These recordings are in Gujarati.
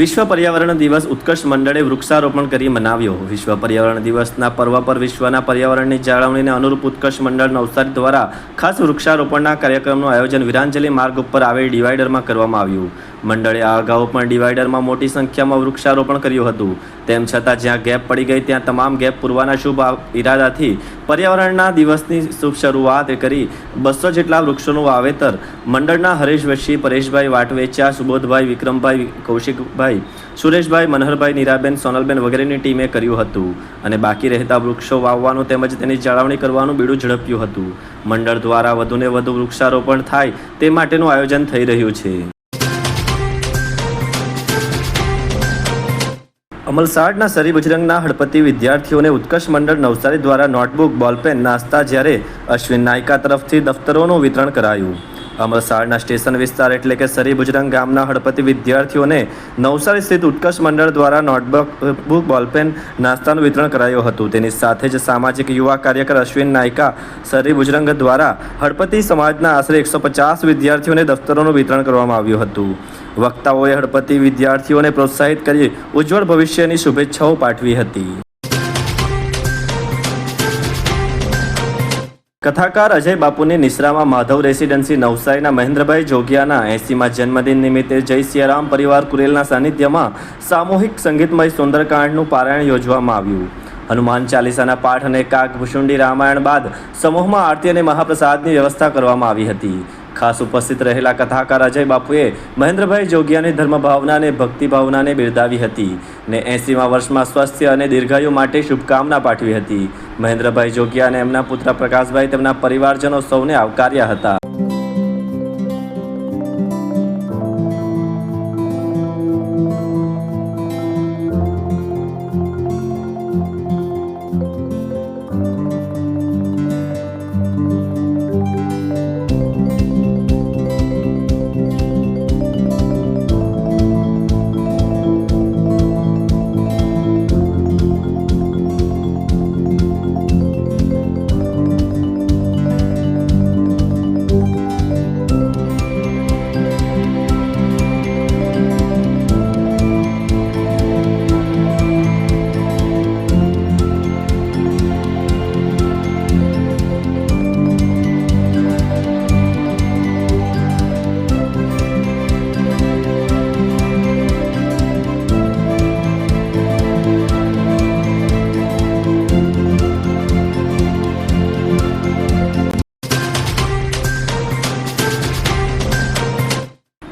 વિશ્વ પર્યાવરણ દિવસ ઉત્કર્ષ મંડળે વૃક્ષારોપણ કરી મનાવ્યો. વિશ્વ પર્યાવરણ દિવસના પર્વ પર વિશ્વના પર્યાવરણની જાળવણીને અનુરૂપ ઉત્કર્ષ મંડળ નવસારી દ્વારા ખાસ વૃક્ષારોપણના કાર્યક્રમનું આયોજન વિરાંજલી માર્ગ ઉપર આવેલ ડિવાઈડરમાં કરવામાં આવ્યું. મંડળે આ અગાઉ પણ ડિવાઈડરમાં મોટી સંખ્યામાં વૃક્ષારોપણ કર્યું હતું. તેમ છતાં જ્યાં ગેપ પડી ગઈ, ત્યાં તમામ ગેપ પૂરવાના શુભ ઈરાદાથી પર્યાવરણના દિવસની શુભ શરૂઆત કરી બસો જેટલા વૃક્ષોનું વાવેતર. મંડળના હરેશ વશી પરેશભાઈ વાટવેચા, સુબોધભાઈ વિક્રમભાઈ, કૌશિકભાઈ, સુરેશભાઈ, મનહરભાઈ, નીરાબેન, સોનલબેન વગેરેની ટીમે કર્યું હતું અને બાકી રહેતા વૃક્ષો વાવવાનું તેમજ તેની જાળવણી કરવાનું બીડું ઝડપ્યું હતું. મંડળ દ્વારા વધુને વધુ વૃક્ષારોપણ થાય તે માટેનું આયોજન થઈ રહ્યું છે. અમલસાડના સરી બજરંગના હળપતિ વિદ્યાર્થીઓને ઉત્કર્ષ મંડળ નવસારી દ્વારા નોટબુક, બોલપેન, નાસ્તા જ્યારે અશ્વિન નાયકા તરફથી દફતરોનું વિતરણ કરાયું. અમલસાડના સ્ટેશન વિસ્તાર એટલે કે સરી બુજરંગ ગામના હળપતિ વિદ્યાર્થીઓને નવસારી સ્થિત ઉત્કર્ષ મંડળ દ્વારા નોટબુક, બુક, બોલપેન, નાસ્તાનું વિતરણ કરાયું હતું. તેની સાથે જ સામાજિક યુવા કાર્યકર અશ્વિન નાયકા સરી બુજરંગ દ્વારા હળપતિ સમાજના આશરે એકસો પચાસ વિદ્યાર્થીઓને દફતરોનું વિતરણ કરવામાં આવ્યું હતું. વક્તાઓએ હળપતિ વિદ્યાર્થીઓને પ્રોત્સાહિત કરી ઉજ્જવળ ભવિષ્યની શુભેચ્છાઓ પાઠવી હતી. કથાકાર અજય બાપુની નિશ્રામાં માધવ રેસિડેન્સી નવસારીના મહેન્દ્રભાઈ જોગિયાના એસીમાં જન્મદિન નિમિત્તે જય સિયારામ પરિવાર કુરેલના સાનિધ્યમાં સામૂહિક સંગીતમય સુંદરકાંડનું પારાયણ યોજવામાં આવ્યું. હનુમાન ચાલીસાના પાઠ અને કાગભૂષુંડી રામાયણ બાદ સમૂહમાં આરતી અને મહાપ્રસાદની વ્યવસ્થા કરવામાં આવી હતી. ખાસ ઉપસ્થિત રહેલા કથાકાર અજય બાપુએ મહેન્દ્રભાઈ જોગિયાની ધર્મભાવનાને ભાવના અને ભક્તિ ભાવનાને બિરદાવી હતી ને એંસીમાં વર્ષમાં સ્વાસ્થ્ય અને દીર્ઘાયુ માટે શુભકામના પાઠવી હતી. મહેન્દ્રભાઈ જોગિયા અને એમના પુત્ર પ્રકાશભાઈ તેમના પરિવારજનો સૌને આવકાર્યા હતા.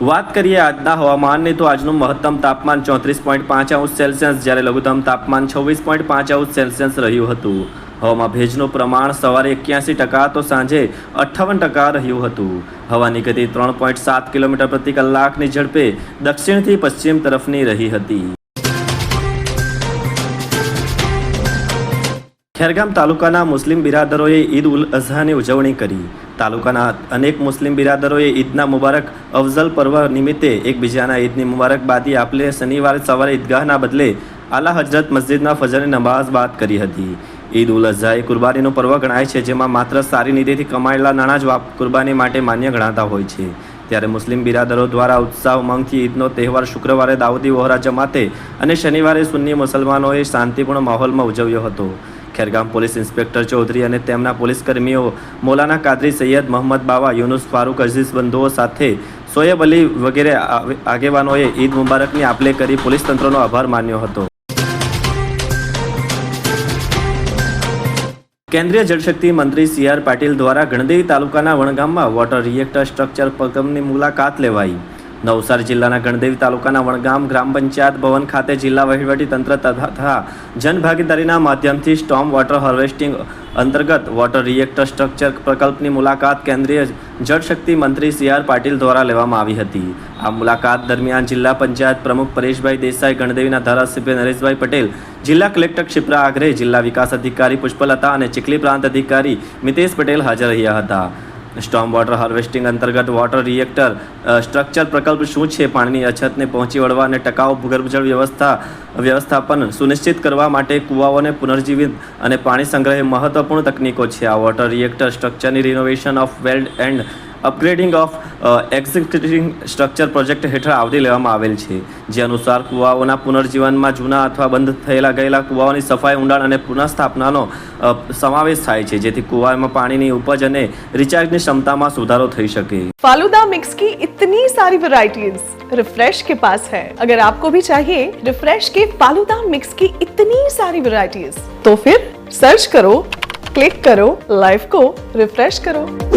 વાત કરીએ આજના હવામાનની, તો આજનું મહત્તમ તાપમાન ચોત્રીસ પોઈન્ટ પાંચ અંશ સેલ્સિયસ, જ્યારે લઘુત્તમ તાપમાન છવ્વીસ પોઈન્ટ પાંચ અંશ સેલ્સિયસ રહ્યું હતું. હવામાં ભેજનું પ્રમાણ સવારે એક્યાસી ટકા, તો સાંજે અઠ્ઠાવન ટકા રહ્યું હતું. હવાની ગતિ ત્રણ પોઈન્ટ સાત કિલોમીટર પ્રતિ કલાકની ઝડપે દક્ષિણથી પશ્ચિમ તરફની રહી હતી. ખેરગામ તાલુકાના મુસ્લિમ બિરાદરોએ ઈદ ઉલ અઝહાની ઉજવણી કરી. તાલુકાના અનેક મુસ્લિમ બિરાદરોએ ઈદના મુબારક અફઝલ પર્વ નિમિત્તે એકબીજાના ઈદની મુબારકબાદી આપલે શનિવારે સવારે ઈદગાહના બદલે આલા હજરત મસ્જિદના ફજરની નમાઝ બાદ કરી હતી. ઈદ ઉલ અઝહા એ કુરબાનીનું પર્વ ગણાય છે, જેમાં માત્ર સારી નીતિથી કમાયેલા નાણાં જ કુરબાની માટે માન્ય ગણાતા હોય છે. ત્યારે મુસ્લિમ બિરાદરો દ્વારા ઉત્સાહ ઉમંગથી ઈદનો તહેવાર શુક્રવારે દાઉદી વહોરા જમાતે અને શનિવારે સુન્ની મુસલમાનોએ શાંતિપૂર્ણ માહોલમાં ઉજવ્યો હતો. ખેરગામ પોલીસ ઇન્સ્પેક્ટર ચૌધરી અને તેમના પોલીસ કર્મીઓ મૌલાના કાદરી સૈયદ મોહમ્મદ બાવા, યુનુસ ફારૂક, અઝીઝ બંધુઓ સાથે સોએબ અલી વગેરે આગેવાનોએ ઈદ મુબારકની આપલે કરી પોલીસ તંત્રનો આભાર માન્યો હતો. કેન્દ્રીય જળશક્તિ મંત્રી સી આર પાટીલ દ્વારા ગણદેવી તાલુકાના વણગામમાં વોટર રિએક્ટર સ્ટ્રક્ચર પ્રકલ્પની મુલાકાત લેવાઈ. નવસારી જિલ્લાના ગણદેવી તાલુકાના વણગામ ગ્રામ પંચાયત ભવન ખાતે જિલ્લા વહીવટી તંત્ર તથા જનભાગીદારીના માધ્યમથી સ્ટોમ વોટર હાર્વેસ્ટિંગ અંતર્ગત વોટર રિએક્ટર સ્ટ્રક્ચર પ્રકલ્પની મુલાકાત કેન્દ્રીય જળશક્તિ મંત્રી સી આર પાટીલ દ્વારા લેવામાં આવી હતી. આ મુલાકાત દરમિયાન જિલ્લા પંચાયત પ્રમુખ પરેશભાઈ દેસાઈ, ગણદેવીના ધારાસભ્ય નરેશભાઈ પટેલ, જિલ્લા કલેક્ટર ક્ષિપ્રા આગ્રે, જિલ્લા વિકાસ અધિકારી પુષ્પલતા અને ચીખલી પ્રાંત અધિકારી મિતેશ પટેલ હાજર રહ્યા હતા. સ્ટોમ વોટર હાર્વેસ્ટિંગ અંતર્ગત વોટર રિએક્ટર સ્ટ્રક્ચર પ્રકલ્પ શું છે? પાણીની અછતને પહોંચી વળવા અને ટકાઉ ભૂગર્ભજળ વ્યવસ્થા, વ્યવસ્થાપન સુનિશ્ચિત કરવા માટે કુવાઓને પુનર્જીવિત અને પાણી સંગ્રહ મહત્વપૂર્ણ તકનીકો છે આ વોટર રિએક્ટર સ્ટ્રક્ચરની renovation of well and upgrading of existing structure project હેઠળ આવરી લેવામાં આવેલ છે જે અનુસાર કુવાઓના પુનર્જીવનમાં જૂના અથવા બંધ થયેલા ગયેલા કુવાઓની સફાઈ ઊંડાણ અને પુનઃસ્થાપનાનો અ, સમાવેશ થાય છે જેથી કુવામાં પાણીની ઉપજ અને રિચાર્જની ક્ષમતામાં સુધારો થઈ શકે फालूदा मिक्स की इतनी सारी वैरायटीज रिफ्रेश के पास है अगर आपको भी चाहिए रिफ्रेश के फालूदा मिक्स की इतनी सारी वैरायटीज तो फिर सर्च करो क्लिक करो लाइफ को रिफ्रेश करो